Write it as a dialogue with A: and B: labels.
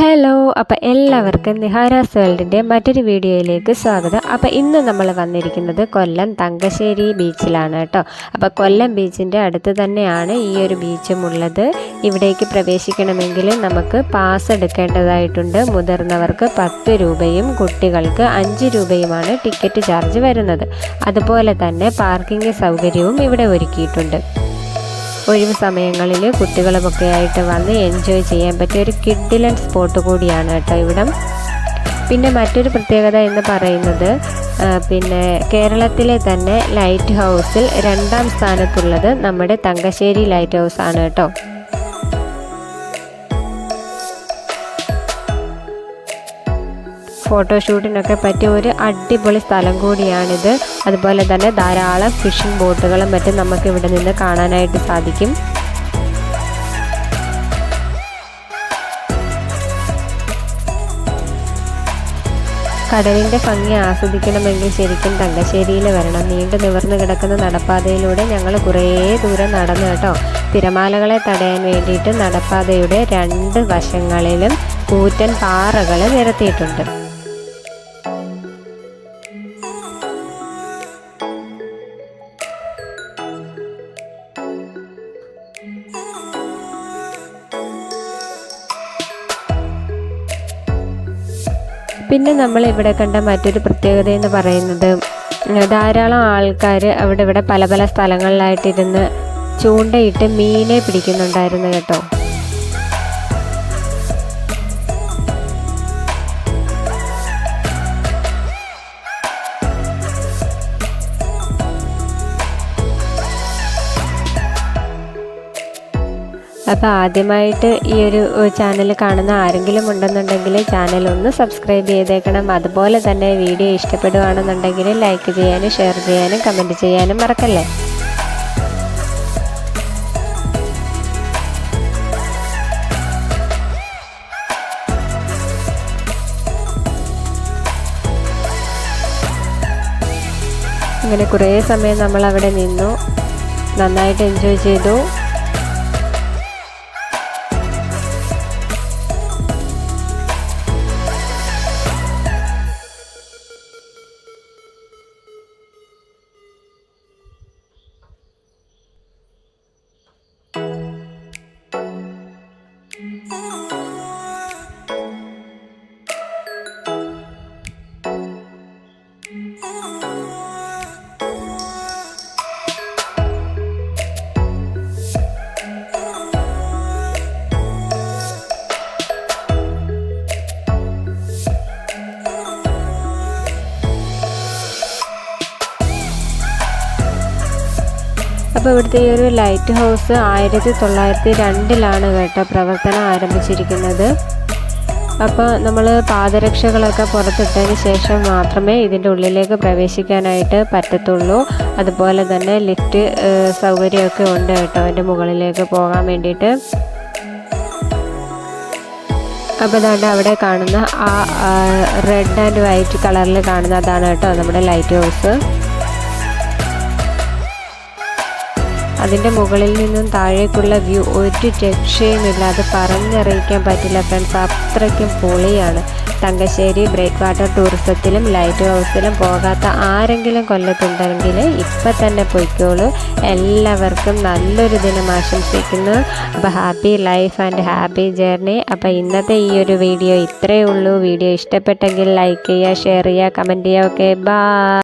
A: Hello അപ്പോൾ എല്ലാവർക്കും നിഹാരാസ് വേൾഡിന്റെ മറ്റൊരു വീഡിയോയിലേക്ക് സ്വാഗതം. അപ്പോൾ ഇന്ന് നമ്മൾ വന്നിരിക്കുന്നത് കൊല്ലം തങ്കശ്ശേരി ബീച്ചിലാണ് കേട്ടോ. അപ്പോൾ കൊല്ലം ബീച്ചിന്റെ അടുത്ത് തന്നെയാണ് ഈ ഒരു ബീച്ചും ഉള്ളത്. ഇവിടേക്ക് പ്രവേശിക്കണമെങ്കിൽ നമുക്ക് പാസ് എടുക്കേണ്ടതായിട്ടുണ്ട്. മുതിർന്നവർക്ക് പത്ത് രൂപയും കുട്ടികൾക്ക് അഞ്ച് രൂപയുമാണ് ടിക്കറ്റ് ചാർജ് വരുന്നത്. അതുപോലെ തന്നെ പാർക്കിംഗ് സൗകര്യവും ഇവിടെ ഒരുക്കിയിട്ടുണ്ട്. ഒഴിവ് സമയങ്ങളിൽ കുട്ടികളുമൊക്കെ ആയിട്ട് വന്ന് എൻജോയ് ചെയ്യാൻ പറ്റിയ ഒരു കിഡിലൻ സ്പോട്ട് കൂടിയാണ് കേട്ടോ ഇവിടം. പിന്നെ മറ്റൊരു പ്രത്യേകത എന്ന് പറയുന്നത് പിന്നെ കേരളത്തിലെ തന്നെ ലൈറ്റ് ഹൗസിൽ രണ്ടാം സ്ഥാനത്തുള്ളത് നമ്മുടെ തങ്കശ്ശേരി ലൈറ്റ് ഹൗസ് ആണ് കേട്ടോ. ഫോട്ടോഷൂട്ടിനൊക്കെ പറ്റിയ ഒരു അടിപൊളി സ്ഥലം കൂടിയാണിത്. അതുപോലെ തന്നെ ധാരാളം ഫിഷിംഗ് ബോട്ടുകളും മറ്റും നമുക്ക് ഇവിടെ നിന്ന് കാണാനായിട്ട് സാധിക്കും. കടലിന്റെ ഭംഗി ആസ്വദിക്കണമെങ്കിൽ ശരിക്കും തങ്കശ്ശേരിയിൽ വരണം. നീണ്ടു നിവർന്നു കിടക്കുന്ന നടപ്പാതയിലൂടെ ഞങ്ങൾ കുറേ ദൂരം നടന്നു കേട്ടോ. തിരമാലകളെ തടയാൻ വേണ്ടിയിട്ട് നടപ്പാതയുടെ രണ്ട് വശങ്ങളിലും കൂറ്റൻ പാറകൾ നിരത്തിയിട്ടുണ്ട്. പിന്നെ നമ്മൾ ഇവിടെ കണ്ട മറ്റൊരു പ്രത്യേകത എന്ന് പറയുന്നത് ധാരാളം ആൾക്കാർ അവിടെ ഇവിടെ പല പല സ്ഥലങ്ങളിലായിട്ടിരുന്ന് ചൂണ്ടയിട്ട് മീനെ പിടിക്കുന്നുണ്ടായിരുന്നു കേട്ടോ. അപ്പോൾ ആദ്യമായിട്ട് ഈ ഒരു ചാനൽ കാണുന്ന ആരെങ്കിലും ഉണ്ടെന്നുണ്ടെങ്കിൽ ചാനൽ ഒന്ന് സബ്സ്ക്രൈബ് ചെയ്തേക്കണം. അതുപോലെ തന്നെ വീഡിയോ ഇഷ്ടപ്പെടുകയാണെന്നുണ്ടെങ്കിൽ ലൈക്ക് ചെയ്യാനും ഷെയർ ചെയ്യാനും കമന്റ് ചെയ്യാനും മറക്കല്ലേ? അങ്ങനെ കുറേ സമയം നമ്മൾ അവിടെ നിന്നു. നന്നായിട്ട് എൻജോയ് ചെയ്തു. അപ്പോൾ ഇവിടുത്തെ ഈ ഒരു ലൈറ്റ് ഹൗസ് ആയിരത്തി തൊള്ളായിരത്തി രണ്ടിലാണ് കേട്ടോ പ്രവർത്തനം ആരംഭിച്ചിരിക്കുന്നത്. അപ്പോൾ നമ്മൾ പാദരക്ഷകളൊക്കെ പുറത്തിട്ടതിന് ശേഷം മാത്രമേ ഇതിന്റെ ഉള്ളിലേക്ക് പ്രവേശിക്കാനായിട്ട് പറ്റത്തുള്ളൂ. അതുപോലെ തന്നെ ലിഫ്റ്റ് സൗകര്യമൊക്കെ ഉണ്ട് കേട്ടോ അതിന്റെ മുകളിലേക്ക് പോകാൻ വേണ്ടിയിട്ട്. അപ്പോൾ ഇതാണ്ട് അവിടെ കാണുന്ന ആ റെഡ് ആൻഡ് വൈറ്റ് കളറിൽ കാണുന്ന അതാണ് കേട്ടോ നമ്മുടെ ലൈറ്റ് ഹൗസ് അതിന്റെ മുകളിൽ നിന്നും താഴേക്കുള്ള വ്യൂ ഒരു രക്ഷയുമില്ലാതെ പറഞ്ഞറിയിക്കാൻ പറ്റില്ല ഫ്രണ്ട്സ് അത്രയ്ക്കും പൊളിയാണ്. തങ്കശ്ശേരി ബ്രേക്ക് വാട്ടർ ടൂറിസത്തിലും ലൈറ്റ് ഹൗസിലും പോകാത്ത ആരെങ്കിലും കൊല്ലത്തുണ്ടെങ്കിൽ ഇപ്പം തന്നെ പൊയ്ക്കോളൂ. എല്ലാവർക്കും നല്ലൊരു ദിനം ആശംസിക്കുന്നു. അപ്പോൾ happy life and happy journey അപ്പോൾ ഇന്നത്തെ ഈ ഒരു വീഡിയോ ഇത്രയേ ഉള്ളൂ. വീഡിയോ ഇഷ്ടപ്പെട്ടെങ്കിൽ ലൈക്ക് ചെയ്യുക ഷെയർ ചെയ്യുക കമന്റ് ചെയ്യുക ഓക്കെ ബൈ